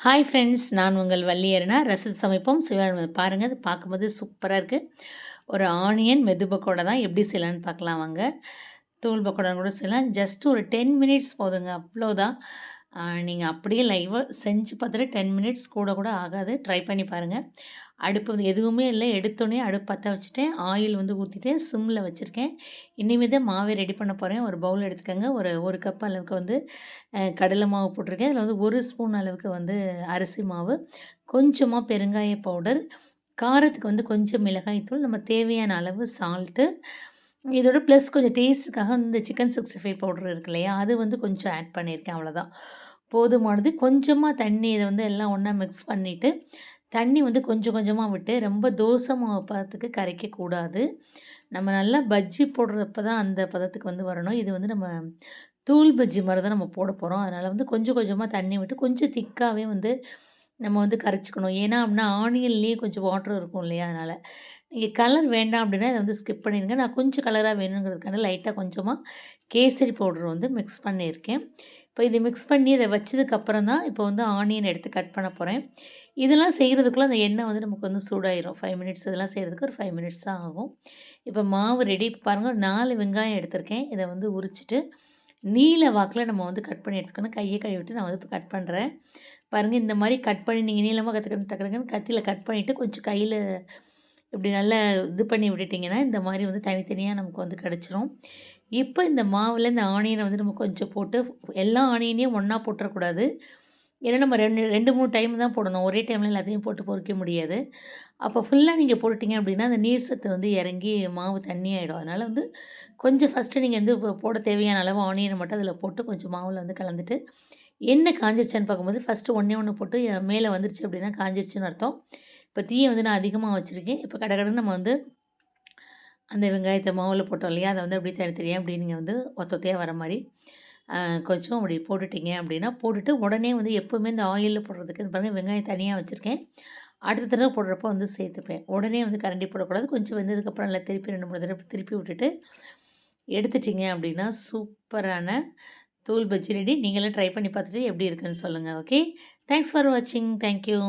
Hi friends நான் உங்கள் வள்ளியர்னா ரசத் சமைப்போம் சிவன் பாருங்கள் அது பார்க்கும்போது சூப்பராக இருக்குது ஒரு ஆனியன் மெது பக்கோடா தான் எப்படி செய்யலான்னு பார்க்கலாம் வாங்க. தூள் பக்கோடான்னு கூட செய்யலாம். ஜஸ்ட் ஒரு டென் மினிட்ஸ் போதுங்க அவ்வளோதான் நீங்கள் அப்படியே லைவாக செஞ்சு பார்த்துட்டு டென் மினிட்ஸ் கூட கூட ஆகாது. ட்ரை பண்ணி பாருங்கள் அடுப்பு வந்து எதுவுமே இல்லை. எடுத்தோடனே அடுப்பு பற்ற வச்சுட்டேன். ஆயில் வந்து ஊற்றிட்டேன் சிம்மில் வச்சுருக்கேன். இனிமேல் தான் மாவை ரெடி பண்ண போகிறேன் ஒரு பவுல் எடுத்துக்கோங்க. ஒரு ஒரு கப் அளவுக்கு வந்து கடலை மாவு போட்டிருக்கேன். அதில் வந்து ஒரு ஸ்பூன் அளவுக்கு வந்து அரிசி மாவு. கொஞ்சமாக பெருங்காய பவுடர் காரத்துக்கு வந்து கொஞ்சம் மிளகாய்த்தூள். நம்ம தேவையான அளவு சால்ட்டு இதோட ப்ளஸ் கொஞ்சம் டேஸ்ட்டுக்காக இந்த சிக்கன் சிக்ஸ்டி ஃபைவ் பவுடர் இருக்கு இல்லையா? அது வந்து கொஞ்சம் ஆட் பண்ணியிருக்கேன் அவ்வளோதான் போதுமானது. கொஞ்சமாக தண்ணி இதை வந்து எல்லாம் ஒன்றா மிக்ஸ் பண்ணிவிட்டு தண்ணி வந்து கொஞ்சம் கொஞ்சமாக விட்டு ரொம்ப தோசை மாவு பதத்துக்கு கரைக்கக்கூடாது நம்ம நல்லா பஜ்ஜி போடுறப்ப தான் அந்த பதத்துக்கு வந்து வரணும். இது வந்து நம்ம தூள் பஜ்ஜி மாதிரி தான் நம்ம போட போகிறோம் அதனால் வந்து கொஞ்சம் கொஞ்சமாக தண்ணி விட்டு கொஞ்சம் திக்காகவே வந்து நம்ம வந்து கரைச்சிக்கணும். ஏன்னா அப்படின்னா ஆனியன்லேயே கொஞ்சம் வாட்டர் இருக்கும் இல்லையா அதனால். நீங்கள் கலர் வேண்டாம் அப்படின்னா இதை வந்து ஸ்கிப் பண்ணிடுங்க. நான் கொஞ்சம் கலராக வேணுங்கிறதுக்கான லைட்டாக கொஞ்சமாக கேசரி பவுடர் வந்து மிக்ஸ் பண்ணியிருக்கேன். இப்போ இது மிக்ஸ் பண்ணி இதை வச்சதுக்கப்புறம் தான் இப்போ வந்து ஆனியன் எடுத்து கட் பண்ண போகிறேன் இதெல்லாம் செய்கிறதுக்குள்ளே அந்த எண்ணெய் வந்து நமக்கு வந்து சூடாயிரும். ஃபைவ் மினிட்ஸ் இதெல்லாம் செய்கிறதுக்கு ஒரு ஃபைவ் மினிட்ஸ் தான் ஆகும். இப்போ மாவு ரெடி பாருங்கள் ஒரு நாலு வெங்காயம் எடுத்திருக்கேன். இதை வந்து உரிச்சிட்டு நீல வாக்கில் நம்ம வந்து கட் பண்ணி எடுத்துக்கணும். கையை கழுவிட்டு நான் வந்து இப்போ கட் பண்ணுறேன் பாருங்கள் இந்த மாதிரி கட் பண்ணி நீங்கள் நீளமாக கற்றுக்கணும் டக்குன்னு கத்தியில் கட் பண்ணிவிட்டு கொஞ்சம் கையில் இப்படி நல்லா இது பண்ணி விட்டுட்டிங்கன்னா இந்த மாதிரி வந்து தனித்தனியாக நமக்கு வந்து கிடச்சிரும். இப்போ இந்த மாவில் இந்த ஆனியனை வந்து நம்ம கொஞ்சம் போட்டு எல்லா ஆனியனையும் ஒன்றா போட்டுறக்கூடாது. ஏன்னா நம்ம ரெண்டு ரெண்டு மூணு டைம் தான் போடணும். ஒரே டைமில் எல்லாத்தையும் போட்டு பொறிக்க முடியாது. அப்போ ஃபுல்லாக நீங்கள் போட்டுட்டீங்க அப்படின்னா அந்த நீர் சத்து வந்து இறங்கி மாவு தண்ணி ஆகிடும் அதனால் வந்து கொஞ்சம் ஃபஸ்ட்டு நீங்கள் வந்து இப்போ போட தேவையான அளவு ஆனியனை மட்டும் அதில் போட்டு கொஞ்சம் மாவில் வந்து கலந்துட்டு என்ன காஞ்சிருச்சான்னு பார்க்கும்போது ஃபஸ்ட்டு ஒன்றே ஒன்று போட்டு மேலே வந்துருச்சு அப்படின்னா காஞ்சிருச்சுன்னு அர்த்தம். இப்போ தீயை வந்து நான் அதிகமாக வச்சுருக்கேன். இப்போ கடகடன்னு நம்ம வந்து அந்த வெங்காயத்தை மாவில் போட்டோம் இல்லையா? அதை வந்து அப்படியே தனித்தனியாக அப்படி நீங்கள் வந்து ஒத்தொத்தையாக வர மாதிரி கொஞ்சம் அப்படி போட்டுட்டீங்க அப்படின்னா போட்டுட்டு உடனே வந்து எப்போவுமே இந்த ஆயிலில் போடுறதுக்கு பாருங்கள் வெங்காயம் தனியாக வச்சுருக்கேன். அடுத்த தடவை போடுறப்போ வந்து சேர்த்துப்பேன். உடனே வந்து கரண்டி போடக்கூடாது. கொஞ்சம் வெந்ததுக்கப்புறம் நல்லா திருப்பி ரெண்டு மூணு தடவை திருப்பி விட்டுட்டு எடுத்துட்டிங்க அப்படின்னா சூப்பரான தூள் பஜ்ஜி ரெடி. நீங்களும் ட்ரை பண்ணி பார்த்துட்டு எப்படி இருக்குன்னு சொல்லுங்கள் ஓகே தேங்க்ஸ் ஃபார் வாட்சிங் தேங்க்யூ